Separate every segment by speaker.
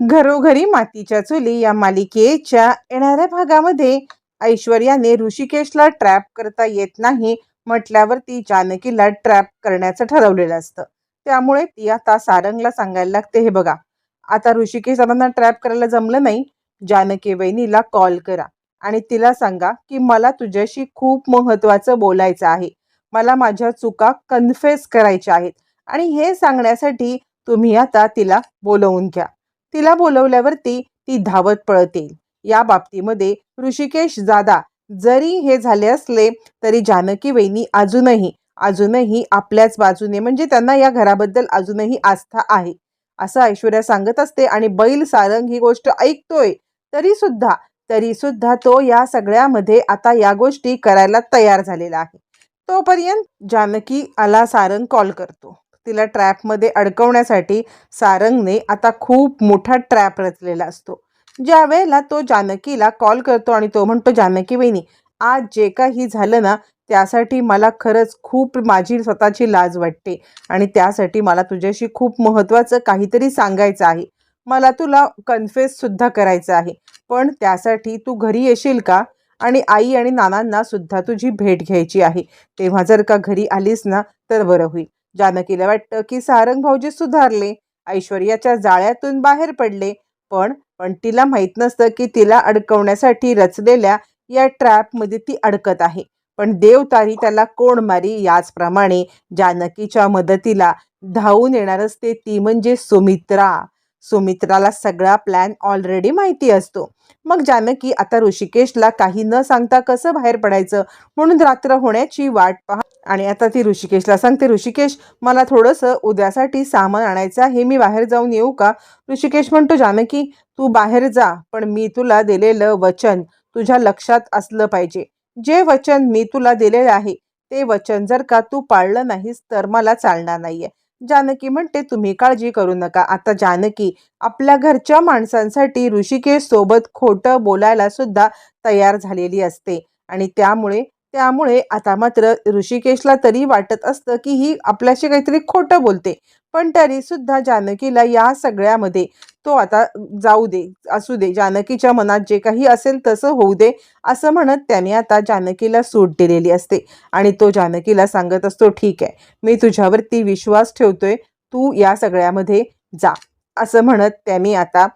Speaker 1: घरोघरी मातीच्या चुली या मालिकेच्या येणाऱ्या भागामध्ये ऐश्वर्याने ऋषिकेशला ट्रॅप करता येत नाही म्हटल्यावरती जानकीला ट्रॅप करण्याचं ठरवलेलं असतं. त्यामुळे ती आता सारंगला सांगायला लागते हे बघा आता ऋषिकेश दादांना ट्रॅप करायला जमलं नाही. जानकी वहिनीला कॉल करा आणि तिला सांगा की मला तुझ्याशी खूप महत्त्वाचं बोलायचं आहे. मला माझ्या चुका कन्फेस करायच्या आहेत आणि हे सांगण्यासाठी तुम्ही आता तिला बोलवून घ्या. तिला बोलवल्यावरती ती धावत पळत येईल. या बाबतीमध्ये ऋषिकेश जादा जरी हे झाले असले तरी जानकी वहिनी अजूनही अजूनही आपल्याच बाजूने म्हणजे त्यांना या घराबद्दल अजूनही आस्था आहे. असं ऐश्वर्या सांगत असते आणि बैल सारंग ही गोष्ट ऐकतोय तरी सुद्धा तरी सुद्धा तो या सगळ्यामध्ये आता या गोष्टी करायला तयार झालेला आहे. तोपर्यंत जानकी आला सारंग कॉल करतो. तिला ट्रॅपमध्ये अडकवण्यासाठी सारंगने आता खूप मोठा ट्रॅप रचलेला असतो. ज्या वेळेला तो जानकीला कॉल करतो आणि तो म्हणतो जानकी वहिनी आज जे काही झालं ना त्यासाठी मला खरंच खूप माझी स्वतःची लाज वाटते आणि त्यासाठी मला तुझ्याशी खूप महत्त्वाचं काहीतरी सांगायचं आहे. मला तुला कन्फेससुद्धा करायचं आहे. पण त्यासाठी तू घरी येशील का? आणि आई आणि नानांना सुद्धा तुझी भेट घ्यायची आहे. तेव्हा जर का घरी आलीस ना तर बरं होईल. जानकीला वाटतं की सारंग भाऊजी सुधारले ऐश्वर्याच्या जाळ्यातून बाहेर पडले. पण पण तिला माहीत नसतं की तिला अडकवण्यासाठी रचलेल्या या ट्रॅपमध्ये ती अडकत आहे. पण देवतारी त्याला कोण मारी याचप्रमाणे जानकीच्या मदतीला धावून येणार असते ती म्हणजे सुमित्रा. सुमित्राला सगळा प्लॅन ऑलरेडी माहिती असतो. मग जानकी आता ऋषिकेशला काही न सांगता कसं बाहेर पडायचं? म्हणून रात्र होण्याची वाट पहा आणि आता ती ऋषिकेशला सांगते ऋषिकेश मला थोडंसं उद्यासाठी सामान आणायचं आहे. मी बाहेर जाऊन येऊ का? ऋषिकेश म्हणतो जानकी तू बाहेर जा पण मी तुला दिलेलं वचन तुझ्या लक्षात असलं पाहिजे. जे वचन मी तुला दिलेलं आहे ते वचन जर का तू पाळलं नाहीस तर मला चालणार नाहीये. जानकी म्हणते तुम्ही काळजी करू नका. आता जानकी आपल्या घरच्या माणसांसाठी ऋषिकेश सोबत खोटं बोलायला सुद्धा तयार झालेली असते. आणि त्यामुळे त्यामुळे आता मात्र ऋषिकेशला तरी वाटत असतं की ही आपल्याशी काहीतरी खोटं बोलते. पण तरी सुद्धा जानकीला या सगळ्यामध्ये तो आता जाऊ दे असू दे जानकीच्या मनात जे काही असेल तसं होऊ दे असं म्हणत त्याने आता जानकीला सूट दिलेली असते. आणि तो जानकीला सांगत असतो ठीक आहे मी तुझ्यावरती विश्वास ठेवतोय तू या सगळ्यामध्ये जा. असं म्हणत त्यांनी आता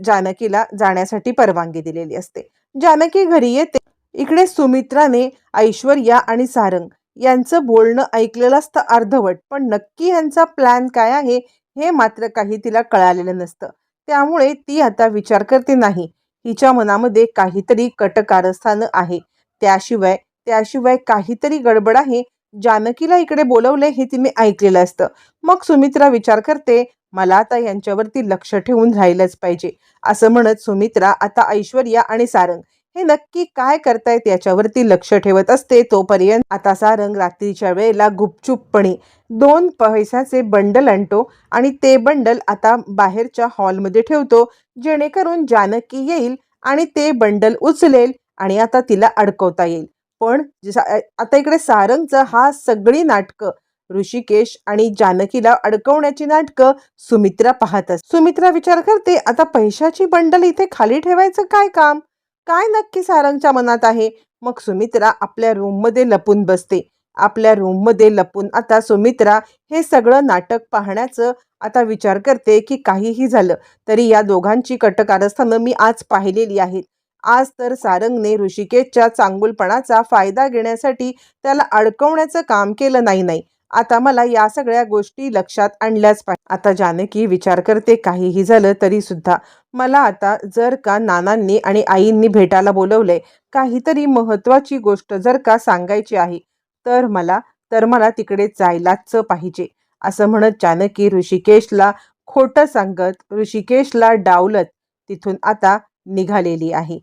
Speaker 1: जानकीला जाण्यासाठी परवानगी दिलेली असते. जानकी घरी येते. इकडे सुमित्राने ऐश्वर्या आणि सारंग यांचं बोलणं ऐकलेलं असतं अर्धवट पण नक्की यांचा प्लॅन काय आहे हे मात्र काही तिला कळालेलं नसतं. त्यामुळे ती आता विचार करते नाही. हिच्या मनामध्ये काहीतरी कटकारस्थानं आहे. त्याशिवाय त्याशिवाय काहीतरी गडबड आहे. जानकीला इकडे बोलवले हे तिने ऐकलेलं असतं. मग सुमित्रा विचार करते मला आता यांच्यावरती लक्ष ठेवून राहिलंच पाहिजे. असं म्हणत सुमित्रा आता ऐश्वर्या आणि सारंग हे नक्की काय करतायत याच्यावरती लक्ष ठेवत असते तोपर्यंत आता सारंग रात्रीच्या वेळेला गुपचूपपणे दोन पैशाचे बंडल आणतो आणि ते बंडल आता बाहेरच्या हॉलमध्ये ठेवतो जेणेकरून जानकी येईल आणि ते बंडल उचलेल आणि आता तिला अडकवता येईल. पण जसा- आता इकडे सारंगचं हा सगळी नाटकं ऋषिकेश आणि जानकीला अडकवण्याची नाटकं सुमित्रा पाहत सुमित्रा विचार करते आता पैशाची बंडल इथे खाली ठेवायचं काय काम? काय नक्की सारंगच्या मनात आहे? मग सुमित्रा आपल्या रूममध्ये लपून बसते. आपल्या रूममध्ये लपून आता सुमित्रा हे सगळं नाटक पाहण्याचं आता विचार करते की काहीही झालं तरी या दोघांची कटकारस्थानं मी आज पाहिलेली आहेत. आज तर सारंगने ऋषिकेशच्या चांगुलपणाचा फायदा घेण्यासाठी त्याला अडकवण्याचं काम केलं नाही नाही आता मला या सगळ्या गोष्टी लक्षात आणल्याच पाहिजे. आता जानकी विचार करते काहीही झालं तरी सुद्धा. मला आता जर का नानांनी आणि आईंनी भेटायला बोलवले काहीतरी महत्वाची गोष्ट जर का सांगायची आहे तर मला तर मला तिकडे जायलाच पाहिजे असं म्हणत जानकी ऋषिकेशला खोटं सांगत ऋषिकेशला डावलत तिथून आता निघालेली आहे.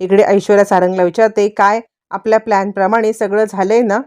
Speaker 1: इकडे ऐश्वर्या सारंगला विचारते काय? आपल्या प्लॅनप्रमाणे सगळं झालंय ना?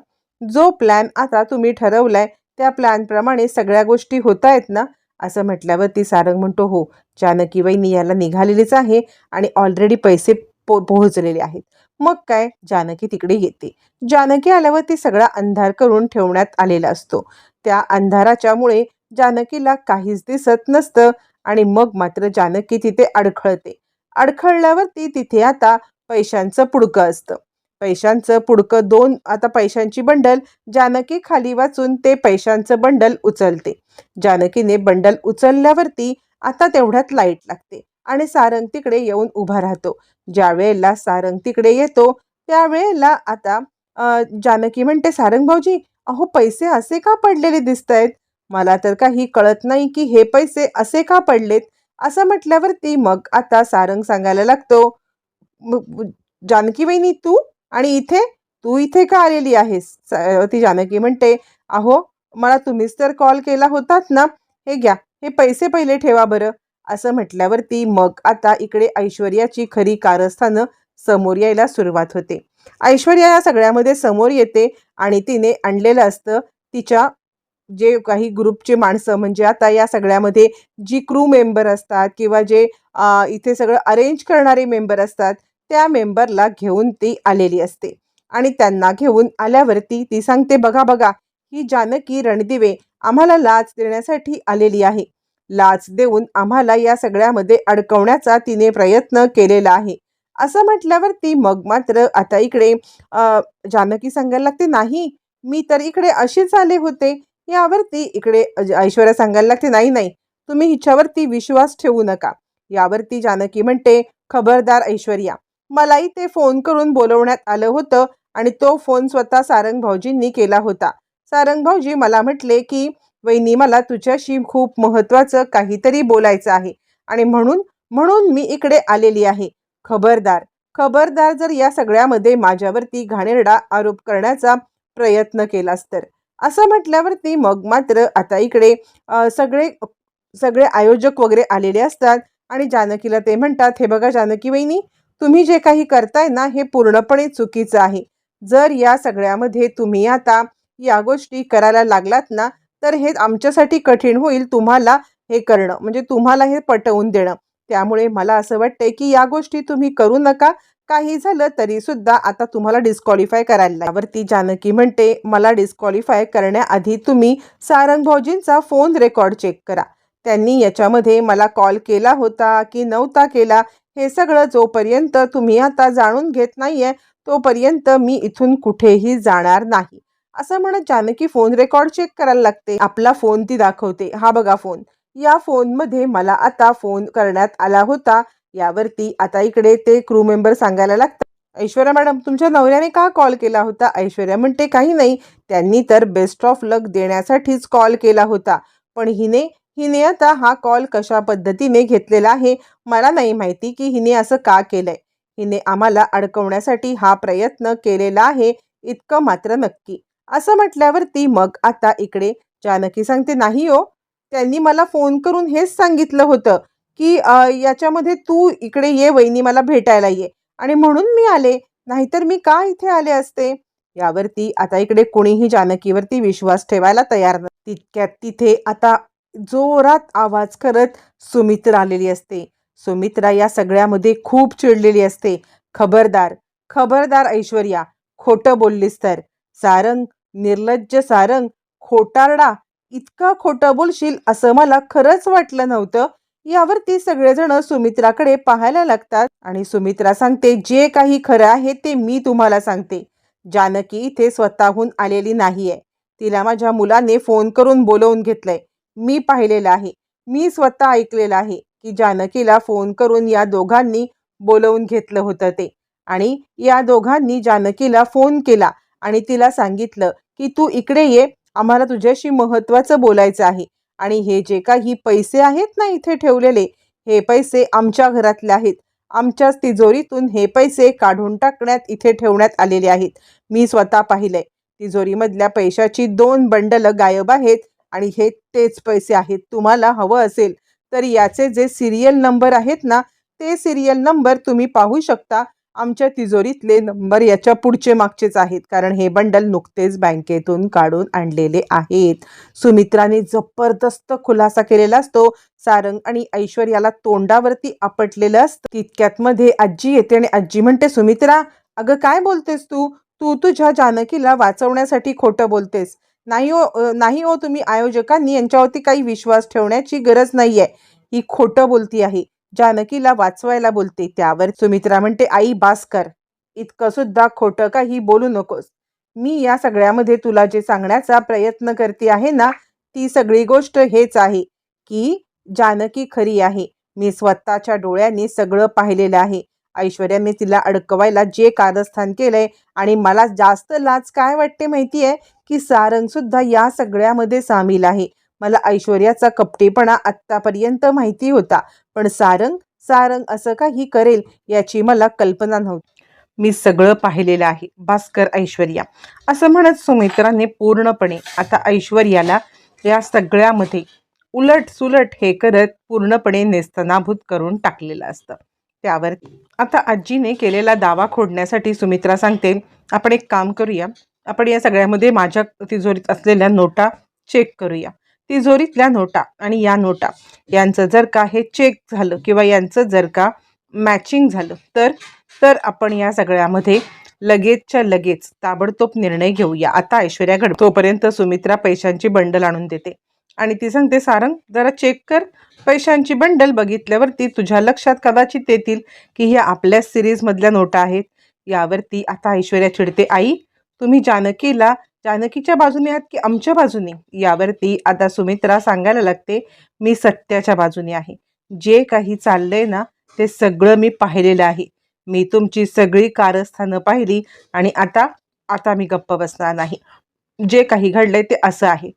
Speaker 1: जो प्लॅन आता तुम्ही ठरवलाय त्या प्लॅनप्रमाणे सगळ्या गोष्टी होत आहेत ना? असं म्हटल्यावरती सारंग म्हणतो हो जानकी वहिनी याला निघालेलीच आहे आणि ऑलरेडी पैसे पो पोहोचलेले आहेत. मग काय? जानकी तिकडे येते. जानकी आल्यावर ती सगळा अंधार करून ठेवण्यात आलेला असतो. त्या अंधाराच्यामुळे जानकीला काहीच दिसत नसतं आणि मग मात्र जानकी तिथे अडखळते. अडखळल्यावरती तिथे आता पैशांचं पुडकं असतं. पैशांचं पुडकं दोन आता पैशांची बंडल. जानकी खाली वाचून ते पैशांचं बंडल उचलते. जानकीने बंडल उचलल्यावरती आता तेवढ्यात लाइट लागते आणि सारंग तिकडे येऊन उभा राहतो. ज्या वेळेला सारंग तिकडे येतो त्यावेळेला आता जानकी म्हणते सारंग भाऊजी अहो पैसे असे का पडलेले दिसत आहेत मला तर काही कळत नाही की हे पैसे असे का पडलेत? असं म्हटल्यावरती मग आता सारंग सांगायला लागतो जानकी वहिनी तू आणि इथे तू इथे का आलेली आहेस? स- ती जानकी म्हणते अहो मला तुम्हीच तर कॉल केला होतात ना? हे घ्या हे पैसे पहिले ठेवा बरं. असं म्हटल्यावरती मग आता इकडे ऐश्वर्याची खरी कारस्थानं समोर यायला सुरुवात होते. ऐश्वर्या या सगळ्यामध्ये समोर येते आणि तिने आणलेलं असतं तिच्या जे काही ग्रुपचे माणसं म्हणजे आता या सगळ्यामध्ये जी क्रू मेंबर असतात किंवा जे इथे सगळं अरेंज करणारे मेंबर असतात त्या मेंबरला घेऊन ती आलेली असते. आणि त्यांना घेऊन आल्यावरती ती सांगते बघा बघा ही जानकी रणदिवे आम्हाला लाच देण्यासाठी आलेली आहे. लाच देऊन आम्हाला या सगळ्यामध्ये अडकवण्याचा तिने प्रयत्न केलेला आहे. असं म्हटल्यावरती मग मात्र आता इकडे जानकी सांगायला लागते नाही मी तर इकडे अशीच आले होते. यावरती इकडे ऐश्वर्या सांगायला लागते नाही नाही तुम्ही हिच्यावरती विश्वास ठेवू नका. यावरती जानकी म्हणते खबरदार ऐश्वर्या मलाही ते फोन करून बोलवण्यात आलं होतं आणि तो फोन स्वतः सारंग भाऊजींनी केला होता. सारंग भाऊजी मला म्हटले की वहिनी मला तुझ्याशी खूप महत्त्वाचं काहीतरी बोलायचं आहे आणि म्हणून म्हणून मी इकडे आलेली आहे. खबरदार खबरदार जर या सगळ्यामध्ये माझ्यावरती घाणेरडा आरोप करण्याचा प्रयत्न केलास तर. असं म्हटल्यावरती मग मात्र आता इकडे सगळे सगळे आयोजक वगैरे आलेले असतात आणि जानकीला ते म्हणतात हे बघा जानकी वहिनी तुम्ही जे काही करताय ना हे पूर्णपणे चुकीचं आहे. जर या सगळ्यामध्ये तुम्ही आता या गोष्टी करायला लागलात ना तर हे आमच्यासाठी कठीण होईल तुम्हाला हे करणं म्हणजे तुम्हाला हे पटवून देणं. त्यामुळे मला असं वाटतंय की या गोष्टी तुम्ही करू नका. काही झालं तरी सुद्धा आता तुम्हाला डिस्क्वालिफाय करायला यावरती जानकी म्हणते मला डिस्क्वालिफाय करण्याआधी तुम्ही सारंग भाऊजींचा फोन रेकॉर्ड चेक करा. त्यांनी याच्यामध्ये मला कॉल केला होता की नव्हता केला. हे सगळं जोपर्यंत तुम्ही आता जाणून घेत नाहीये तोपर्यंत मी इथून कुठेही जाणार नाही. असं म्हणत जानकी फोन रेकॉर्ड चेक करायला लागते. आपला फोन ती दाखवते. हा बघा फोन या फोनमध्ये मला आता फोन करण्यात आला होता. यावरती आता इकडे ते क्रू मेंबर सांगायला लागतात. ऐश्वर्या मॅडम तुमच्या नवऱ्याने का कॉल केला होता? ऐश्वर्या म्हणते काही नाही. त्यांनी तर बेस्ट ऑफ लक देण्यासाठीच कॉल केला होता. पण हिने हिने आता हा कॉल कशा पद्धतीने घेतलेला आहे मला नाही माहिती की हिने असं का केलंय. हिने आम्हाला अडकवण्यासाठी हा प्रयत्न केलेला आहे इतकं मात्र नक्की. असं म्हटल्यावरती मग आता इकडे जानकी सांगते नाही हो त्यांनी मला फोन करून हेच सांगितलं होतं की याच्यामध्ये तू इकडे ये वहिनी मला भेटायला ये. आणि म्हणून मी आले नाहीतर मी का इथे आले असते? यावरती आता इकडे कुणीही जानकीवरती विश्वास ठेवायला तयार नाही तितक्यात तिथे आता जोरात आवाज करत सुमित्रा आलेली असते. सुमित्रा या सगळ्यामध्ये खूप चिडलेली असते. खबरदार खबरदार ऐश्वर्या खोटं बोललीस तर. सारंग निर्लज्ज सारंग खोटारडा इतकं खोटं बोलशील असं मला खरंच वाटलं नव्हतं. यावरती सगळेजण सुमित्राकडे पाहायला लागतात आणि सुमित्रा सांगते जे काही खरं आहे ते मी तुम्हाला सांगते. जानकी इथे स्वतःहून आलेली नाहीये. तिला माझ्या मुलाने फोन करून बोलवून घेतलंय. मी पाहिलेलं आहे. मी स्वतः ऐकलेलं आहे की जानकीला फोन करून या दोघांनी बोलवून घेतलं होतं ते. आणि या दोघांनी जानकीला फोन केला आणि तिला सांगितलं की तू इकडे ये आम्हाला तुझ्याशी महत्त्वाचं बोलायचं आहे. आणि हे जे काही पैसे आहेत ना इथे ठेवलेले हे पैसे आमच्या घरातले आहेत. आमच्याच तिजोरीतून हे पैसे काढून टाकण्यात इथे ठेवण्यात आलेले आहेत. मी स्वतः पाहिलंय. तिजोरीमधल्या पैशाची दोन बंडलं गायब आहेत. आणि हे तेच पैसे आहेत तुम्हाला हवं असेल तर याचे जे सिरियल नंबर आहेत ना ते सिरियल नंबर तुम्ही पाहू शकता. आमच्या तिजोरीतले नंबर याच्या पुढचे मागचेच आहेत कारण हे बंडल नुकतेच बँकेतून काढून आणलेले आहेत. सुमित्राने जबरदस्त खुलासा केलेला असतो. सारंग आणि ऐश्वर्याला तोंडावरती आपटलेलं असतं. तितक्यात मध्ये आजी येते आणि आजी म्हणते सुमित्रा अगं काय बोलतेस तू? तू तुझ्या जानकीला वाचवण्यासाठी खोटं बोलतेस. नाही हो नाही हो तुम्ही आयोजकांनी यांच्यावरती काही विश्वास ठेवण्याची गरज नाही आहे ही खोटं बोलती आहे. जानकीला वाचवायला बोलते. त्यावर सुमित्रा म्हणते आई भास्कर इतकं सुद्धा खोटं का ही बोलू नकोस. मी या सगळ्यामध्ये तुला जे सांगण्याचा प्रयत्न करते आहे ना ती सगळी गोष्ट हेच आहे की जानकी खरी आहे. मी स्वतःच्या डोळ्यांनी सगळं पाहिलेलं आहे. ऐश्वर्याने तिला अडकवायला जे कारस्थान केलंय आणि मला जास्त लाज काय वाटते माहिती आहे की सारंग सुद्धा या सगळ्यामध्ये सामील आहे. मला ऐश्वर्याचा कपटेपणा आत्तापर्यंत माहिती होता पण सारंग सारंग असं काही करेल याची मला कल्पना नव्हती. मी सगळं पाहिलेलं आहे भास्कर ऐश्वर्या. असं म्हणत सुमित्राने पूर्णपणे आता ऐश्वर्याला या सगळ्यामध्ये उलट सुलट हे करत पूर्णपणे नेस्तनाभूत करून टाकलेलं असतं. त्यावर. आता आजीने केलेला दावा खोडण्यासाठी सुमित्रा सांगते आपण एक काम करूया. आपण या सगळ्यामध्ये माझ्या तिजोरीत असलेल्या नोटा चेक करूया. तिजोरीतल्या नोटा आणि या नोटा. यांचं जर का हे चेक झालं किंवा यांचं जर का मॅचिंग झालं तर तर आपण या सगळ्यामध्ये लगेचच्या लगेच ताबडतोब निर्णय घेऊया. आता ऐश्वर्या घड तोपर्यंत सुमित्रा पैशांची बंडल आणून देते. आणि ती सांगते सारंग जरा चेक कर. पैशांची बंडल बघितल्यावरती तुझ्या लक्षात कदाचित येतील की ह्या आपल्या सिरीजमधल्या नोटा आहेत. यावरती आता ऐश्वर्या चिडते आई तुम्ही जानकीला जानकीच्या बाजूने आहात की आमच्या बाजूने? यावरती आता सुमित्रा सांगायला लागते मी सत्याच्या बाजूने आहे. जे काही चाललंय ना ते सगळं मी पाहिलेलं आहे. मी तुमची सगळी कारस्थानं पाहिली आणि आता आता मी गप्प बसणार नाही. जे काही घडलंय ते असं आहे.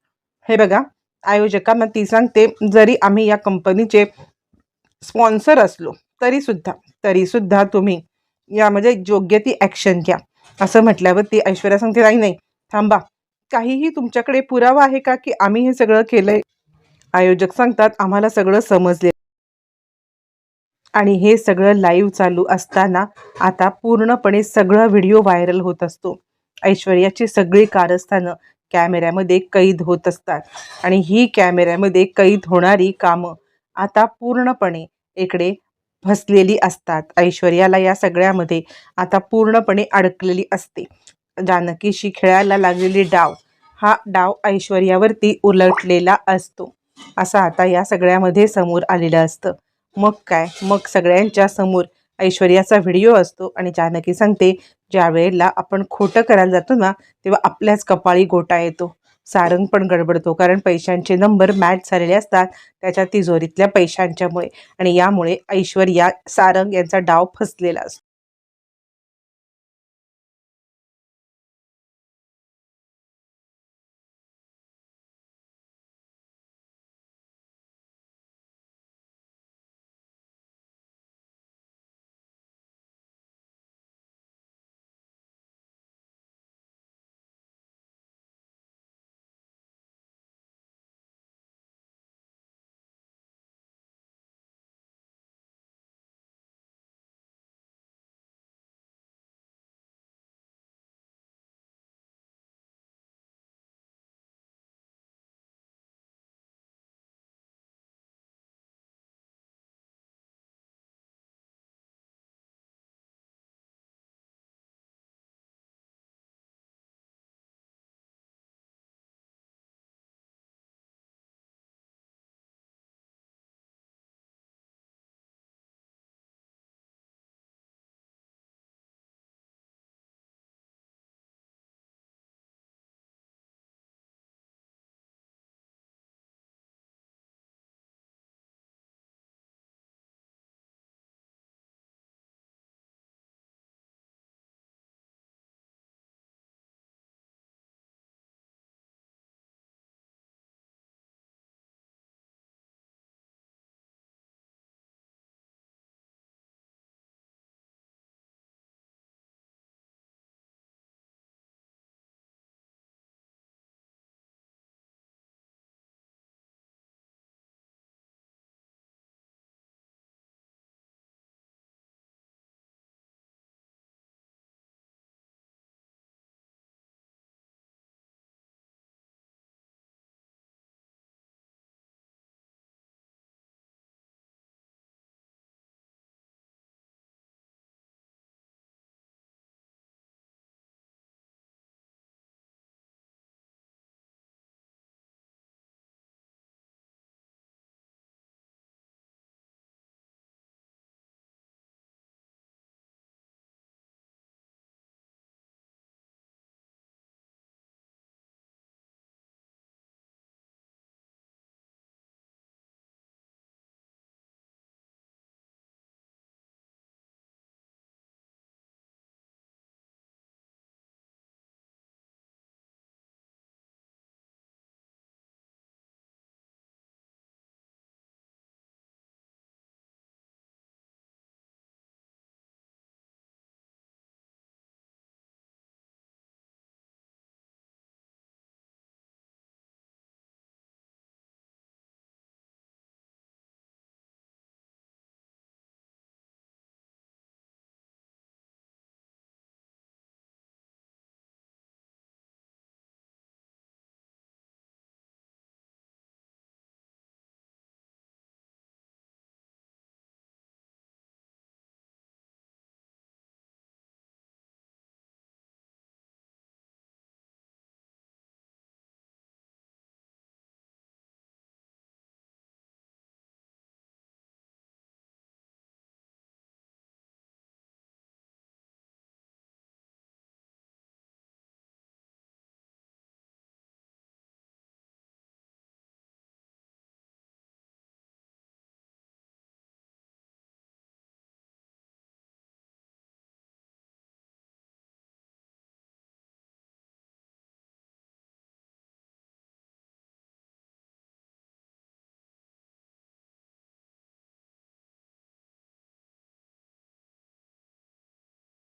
Speaker 1: हे बघा आयोजकांना ती सांगते जरी आम्ही या कंपनीचे स्पॉन्सर असलो तरीसुद्धा तरीसुद्धा तुम्ही यामध्ये म्हणजे योग्य ती ॲक्शन घ्या. असं म्हटल्यावर ती ऐश्वर्या सांगते नाही नाही थांबा. काहीही तुमच्याकडे पुरावा आहे का की आम्ही हे सगळं केलंय? आयोजक सांगतात आम्हाला सगळं समजले. आणि हे सगळं लाईव्ह चालू असताना आता पूर्णपणे सगळं व्हिडिओ व्हायरल होत असतो. ऐश्वर्याची सगळी कारस्थानं कॅमेऱ्यामध्ये कैद होत असतात. आणि ही कॅमेऱ्यामध्ये कैद होणारी कामं आता पूर्णपणे इकडे फसलेली असतात. ऐश्वर्याला या सगळ्यामध्ये आता पूर्णपणे अडकलेली असते. जानकीशी खेळायला लागलेली डाव हा डाव ऐश्वर्यावरती उलटलेला असतो. असं आता या सगळ्यामध्ये समोर आलेलं असतं. मग काय? मग सगळ्यांच्या समोर ऐश्वर्याचा व्हिडिओ असतो आणि जानकी सांगते ज्या वेळेला आपण खोटं करायला जातो ना तेव्हा आपल्याच कपाळी गोटा येतो. सारंग पण गडबडतो कारण पैशांचे नंबर मॅच झालेले असतात त्याच्या तिजोरीतल्या पैशांच्यामुळे. आणि यामुळे ऐश्वर्या सारंग यांचा डाव फसलेला असतो.